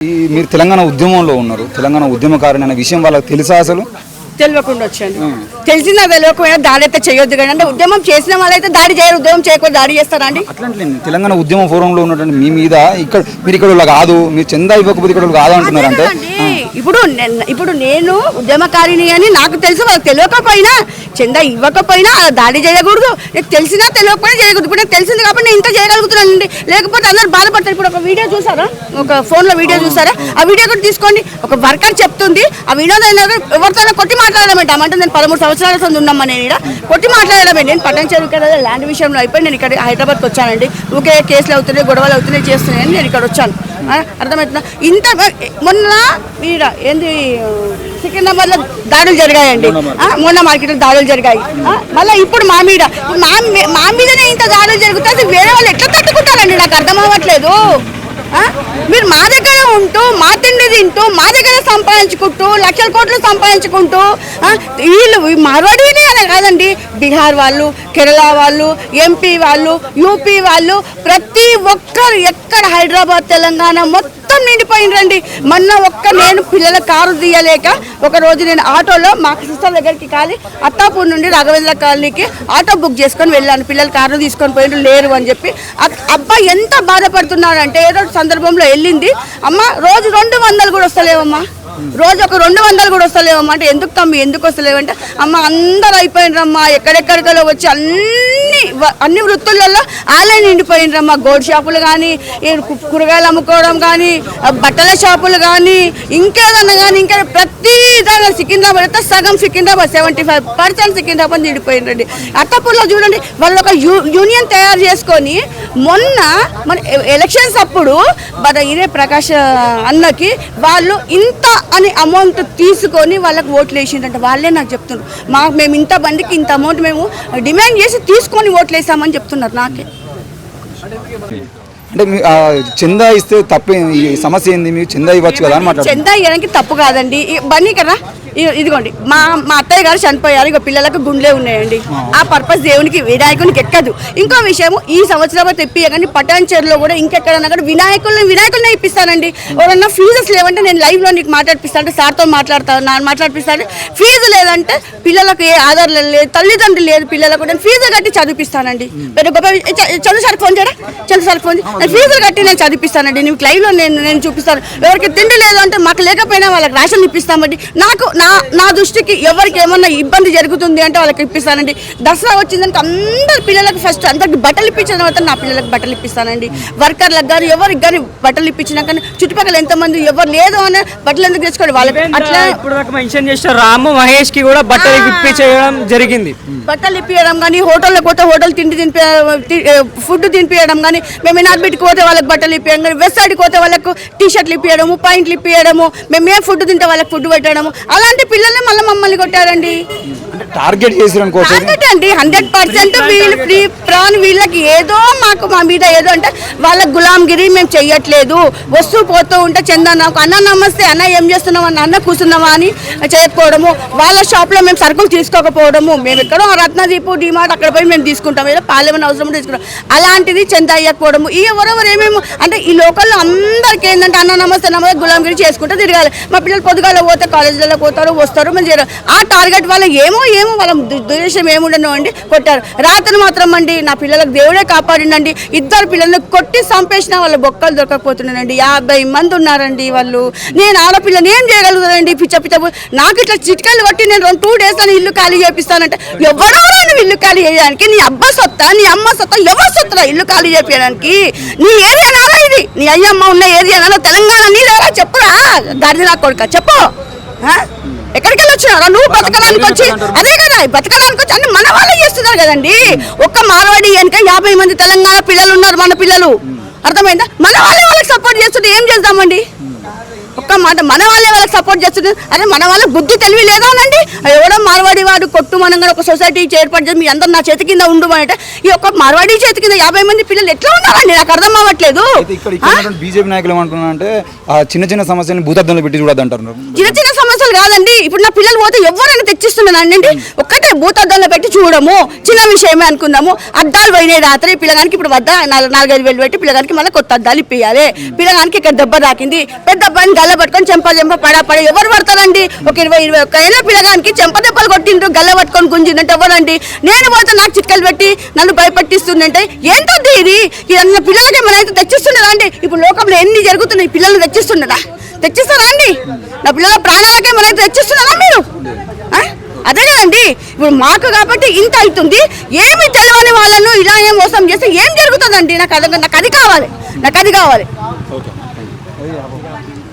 ఈ మీరు తెలంగాణ ఉద్యమంలో ఉన్నారు. తెలంగాణ ఉద్యమకారుని అనే విషయం వాళ్ళకి తెలుసా అసలు? తెలియకుండా వచ్చాను. తెలిసినా తెలియకపోయినా దాడి అయితే చేయొద్దు కానీ అంటే ఉద్యమం చేసిన వాళ్ళైతే దాడి చేయరు ఉద్యమం చేయకపోతే దాడి చేస్తారా అండి? అట్లాంటి తెలంగాణ ఉద్యమ ఫోరంలో ఉన్నటువంటి మీ మీద ఇక్కడ మీరు ఇక్కడ కాదు మీరు చందా ఇవ్వకపోతే ఇక్కడ కాదు అంటున్నారంటే అదేనండి. ఇప్పుడు ఇప్పుడు నేను ఉద్యమకారిని అని నాకు తెలుసు వాళ్ళకి తెలియకపోయినా చందా ఇవ్వకపోయినా అలా దాడి చేయకూడదు. నీకు తెలిసినా తెలియకపోయినా చేయకూడదు. ఇప్పుడు నాకు తెలిసింది కాబట్టి నేను ఇంత చేయగలుగుతున్నానండి. లేకపోతే అందరు బాధపడతారు. ఇప్పుడు ఒక వీడియో చూసారా? ఒక ఫోన్లో వీడియో చూసారా? ఆ వీడియో కూడా తీసుకోండి. ఒక వర్కర్ చెప్తుంది. ఆ వీడియో ఎవరితోనో కొట్టి మాట్లాడడమేంటి అంటే నేను పదమూడు సంవత్సరాల సంది ఉన్నామా నేను ఇక్కడ కొట్టి మాట్లాడడమే నేను పట్టణ చెరువు కదా ల్యాండ్ విషయంలో అయిపోయి నేను ఇక్కడ హైదరాబాద్కి వచ్చానండి. ఊకే కేసులు అవుతున్నాయి గొడవలు అవుతున్నాయి చేస్తున్నాయని నేను ఇక్కడ వచ్చాను. అర్థమవుతుందా ఇంత మొన్న మీరు ఏంది సికింద్రాబాద్లో దాడులు జరిగాయండి. మొన్న మార్కెట్. లో దాడులు జరిగాయి. మళ్ళీ ఇప్పుడు మా మీద మా మీదనే ఇంత దాడులు జరుగుతుంది అది వేరే వాళ్ళు ఎట్లా తట్టుకుంటారండి? నాకు అర్థం అవ్వట్లేదు. మీరు మా దగ్గర ఉంటూ మా తిండి తింటూ మా దగ్గర సంపాదించుకుంటూ లక్షల కోట్లు సంపాదించుకుంటూ వీళ్ళు ఈ అనే కాదండి. బీహార్ వాళ్ళు కేరళ వాళ్ళు ఎంపీ వాళ్ళు యూపీ వాళ్ళు ప్రతి ఒక్కరు ఎక్కడ హైదరాబాద్ తెలంగాణ మొత్తం మొత్తం నిండిపోయిండ్రండి మొన్న ఒక్క నేను పిల్లల కారు తీయలేక ఒక రోజు నేను ఆటోలో మా సిస్టర్ దగ్గరికి కాలి అత్తాపూర్ నుండి రాఘవేంద్ర కాలనీకి ఆటో బుక్ చేసుకొని వెళ్ళాను. పిల్లల కారు తీసుకొని పోయిండ్రు లేరు అని చెప్పి. అబ్బాయి ఎంత బాధపడుతున్నాడంటే ఏదో ఒక సందర్భంలో వెళ్ళింది. అమ్మ రోజు రెండు వందలు కూడా వస్తలేవమ్మా. రోజు ఒక రెండు వందలు కూడా వస్తలేవమ్మా ఎందుకు తమ్మి ఎందుకు వస్తలేవంటే అమ్మ అందరు అయిపోయినరమ్మా ఎక్కడెక్కడికలో వచ్చి అన్ని అన్ని వృత్తులలో ఆలే నిండిపోయినరమ్మా. గోల్డ్ షాపులు కానీ కూరగాయలు అమ్ముకోవడం కానీ బట్టల షాపులు కానీ ఇంకేదన్నా కానీ ఇంకా ప్రతి సికింద్రాబాద్ అయితే సగం Secunderabad seventy five percent Secunderabad నిండిపోయిందండి అత్తపూర్లో చూడండి వాళ్ళు ఒక యూ యూనియన్ తయారు చేసుకొని మొన్న మన ఎలక్షన్స్ అప్పుడు మన ఇదే ప్రకాష్ అన్నకి వాళ్ళు ఇంత అని అమౌంట్ తీసుకొని వాళ్ళకి ఓట్లు వేసిందంట. వాళ్ళే నాకు చెప్తున్నారు. మాకు మేము ఇంత మందికి ఇంత అమౌంట్ మేము డిమాండ్ చేసి తీసుకొని ఓట్లు వేసామని చెప్తున్నారు నాకే. అంటే చందా ఇస్తే తప్పే ఈ సమస్య ఏంది? మీరు చందా ఇవ్వచ్చు కదా చందా ఇవ్వడానికి తప్పు కాదండి. బన్నీ కదా? ఇదిగోండి. మా మా అత్తయ్య గారు చనిపోయారు. ఇక పిల్లలకు గుండెలే ఉన్నాయండి. ఆ. పర్పస్ దేవునికి వినాయకునికి ఎక్కదు. ఇంకో విషయం ఈ సంవత్సరం తెప్పియగాని పటాన్చేరులో కూడా ఇంకెక్కడన్నా కూడా వినాయకుల్ని వినాయకుల్ని ఇప్పిస్తానండి. ఎవరన్నా ఫీజెస్ లేవంటే నేను లైవ్లో నీకు మాట్లాడిపిస్తాను సార్తో మాట్లాడతాను నా మాట్లాడిపిస్తాను ఫీజు లేదంటే పిల్లలకు ఏ ఆధార్ లేదు తల్లిదండ్రులు లేదు పిల్లలకు నేను ఫీజు కట్టి చదివిపిస్తానండి. పెద్ద గొప్ప చంద్ర సార్కి ఫోన్ చేయరా? చంద్ర సార్కి ఫోన్. నేను ఫీజులు కట్టి నేను చదివిపిస్తానండి. నీకు లైవ్లో నేను నేను చూపిస్తాను. ఎవరికి తిండి లేదు అంటే మాకు లేకపోయినా వాళ్ళకి రేషన్ ఇప్పిస్తామండి. నాకు నా నా దృష్టికి ఎవరికి ఏమన్నా ఇబ్బంది జరుగుతుంది అంటే వాళ్ళకి ఇప్పిస్తానండి. దసరా వచ్చిందంటే అందరి పిల్లలకు ఫస్ట్ అందరికి బట్టలు ఇప్పించిన తర్వాత నా పిల్లలకు బట్టలు ఇప్పిస్తానండి. వర్కర్లకు కానీ ఎవరికి కానీ బట్టలు ఇప్పించినా కానీ చుట్టుపక్కల ఎంతమంది ఎవరు లేదు అని బట్టలు ఎందుకు తెచ్చుకోండి వాళ్ళకి అట్లా ఇప్పుడు మెన్షన్ చేసిన రాము మహేష్కి కూడా బట్టలు ఇప్పి చేయడం జరిగింది. బట్టలు ఇప్పియడం కానీ హోటల్లో పోతే హోటల్ తిండి తినిపి ఫుడ్ తినిపించడం కానీ మేము ఇనార్బిట్కి పోతే వాళ్ళకి బట్టలు ఇప్పించడం కానీ వెస్ట్ సైడ్కి పోతే వాళ్ళకు టీ షర్ట్లు ఇప్పించడము పాయింట్లు ఇప్పించడము మేము ఏ ఫుడ్ తింటే వాళ్ళకి ఫుడ్ పెట్టడము అంటే పిల్లల్ని మళ్ళీ మమ్మల్ని కొట్టారండి. టార్గెట్ చేసిన కోసం టార్గెట్ అండి హండ్రెడ్ పర్సెంట్ వీళ్ళు ఫ్రీ ప్రాన్ వీళ్ళకి ఏదో మాకు మా మీద ఏదో అంటే వాళ్ళ గులాంగిరి మేము చెయ్యట్లేదు. వస్తూ పోతూ ఉంటే చందా నాకు అన్న నమస్తే అన్న ఏం చేస్తున్నావు అన్న అన్న కూర్చున్నావా అని చేయకపోవడము వాళ్ళ షాప్లో మేము సరుకులు తీసుకోకపోవడము. మేము ఎక్కడో రత్నదీపు డిమార్ట్ అక్కడ పోయి మేము తీసుకుంటాం. ఏదో పాలేమని అవసరం ఉంటే తీసుకుంటాం. అలాంటిది చందా అయ్యకపోవడము. ఈ ఎవరెవరు ఏమేమో అంటే ఈ లోకల్లో అందరికీ ఏంటంటే అన్న నమస్తే నమస్తే గులాంగిరి చేసుకుంటూ తిరగాలి. మా పిల్లలు పొద్దుగాల పోతే కాలేజీలలో పోతారు వస్తారు మేము చేయరు ఆ టార్గెట్ వల్ల ఏమో ఏమో వాళ్ళ దురేషం ఏముండను అండి? కొట్టారు. రాత్రి మాత్రం అండి నా పిల్లలకు దేవుడే కాపాడిండండి ఇద్దరు పిల్లల్ని కొట్టి చంపేసిన వాళ్ళ బొక్కలు దొరకకపోతున్నానండి యాభై మంది ఉన్నారండి వాళ్ళు. నేను ఆడపిల్లని ఏం చేయగలుగుతానండి? పిచ్చ పిచ్చ నాకు ఇట్లా చిట్కాయలు కొట్టి నేను రెండు టూ డేస్ అని ఇల్లు ఖాళీ చేపిస్తానంటే ఎవరో నువ్వు ఇల్లు ఖాళీ చేయడానికి నీ అబ్బా సొత్తా నీ అమ్మ సొత్తా ఎవరు సొత్తరా ఇల్లు ఖాళీ చేయడానికి నీ ఏరియా నారా ఇది? నీ అయ్యమ్మ ఉన్న ఏరియా నారా తెలంగాణ నీదేరా చెప్పురా? దారి నా కొడుక చెప్పు. ఎక్కడికి వచ్చినారా నువ్వు బతకడానికి వచ్చి అదే కదా బతకడానికి వచ్చి అంటే మన వాళ్ళే చేస్తున్నారు కదండి. ఒక్క మార్వాడి వెనక యాభై మంది తెలంగాణ పిల్లలు ఉన్నారు మన పిల్లలు. అర్థమైందా? మన వాళ్ళే వాళ్ళకి సపోర్ట్ చేస్తుంటే ఏం చేద్దామండి? ఒక్క మాట మన వాళ్ళే వాళ్ళకి సపోర్ట్ చేస్తుంది అదే మన వాళ్ళ బుద్ధి తెలివి లేదా అనండి? ఎవడో మార్వాడి వాడు కొట్టు మనంగా ఒక సొసైటీ ఏర్పాటు చేసి మీ అందరు నా చేతి కింద ఉండు అంటే ఈ ఒక్క మార్వాడి చేతి కింద యాభై మంది పిల్లలు ఎట్లా ఉన్నారండి? నాకు అర్థం అవ్వట్లేదు. బీజేపీ నాయకులు ఏమంటున్నారంటే ఆ చిన్న చిన్న సమస్యని భూతద్దంలో పెట్టి చూడద్దు అంటారు చిన్న చిన్న సంవత్సరాలు కాదండి. ఇప్పుడు నా పిల్లలు పోతే ఎవరైనా తెచ్చిస్తున్నానండి ఒక్కటే భూతద్దంలో పెట్టి చూడము చిన్న విషయమే అనుకుందాము. అద్దాలు పోయినాయి రాత్రి. పిల్లగానికి ఇప్పుడు వద్ద? నాలుగు నాలుగైదు వేలు పెట్టి పిల్లగానికి మళ్ళీ కొత్త అద్దాలు ఇప్పియాలి. పిల్లగానికి ఇక్కడ దెబ్బ తాకింది. పెద్ద అబ్బాయిని గల్ల పట్టుకొని చెంప చెంప పడా పడ ఎవరు పడతారండి? ఒక ఇరవై ఇరవై ఒక్క ఏళ్ళ పిల్లగానికి చెంప దెబ్బలు కొట్టిండ్రు గల్ల పట్టుకొని గుంజిందంటే ఎవరండి? నేను పోతే నాకు చిక్కలు పెట్టి నన్ను భయపెట్టిస్తుందంటే ఏంటో ఇది? ఇదన్న పిల్లలకి ఏమైనా అయితే తెచ్చిస్తున్నదా అండి? ఇప్పుడు లోకంలో ఎన్ని జరుగుతున్నాయి? పిల్లల్ని తెచ్చిస్తున్నదా? తెచ్చిస్తారా అండి? నా పిల్లల ప్రాణాలకే మనకి తెచ్చిస్తున్నారా మీరు? అదే కదండి ఇప్పుడు మాకు కాబట్టి ఇంత అవుతుంది. ఏమి తెలియని వాళ్ళను ఇలా ఏం మోసం చేస్తే ఏం జరుగుతుందండి? నాకు అది నాకు అది కావాలి. నాకు అది కావాలి.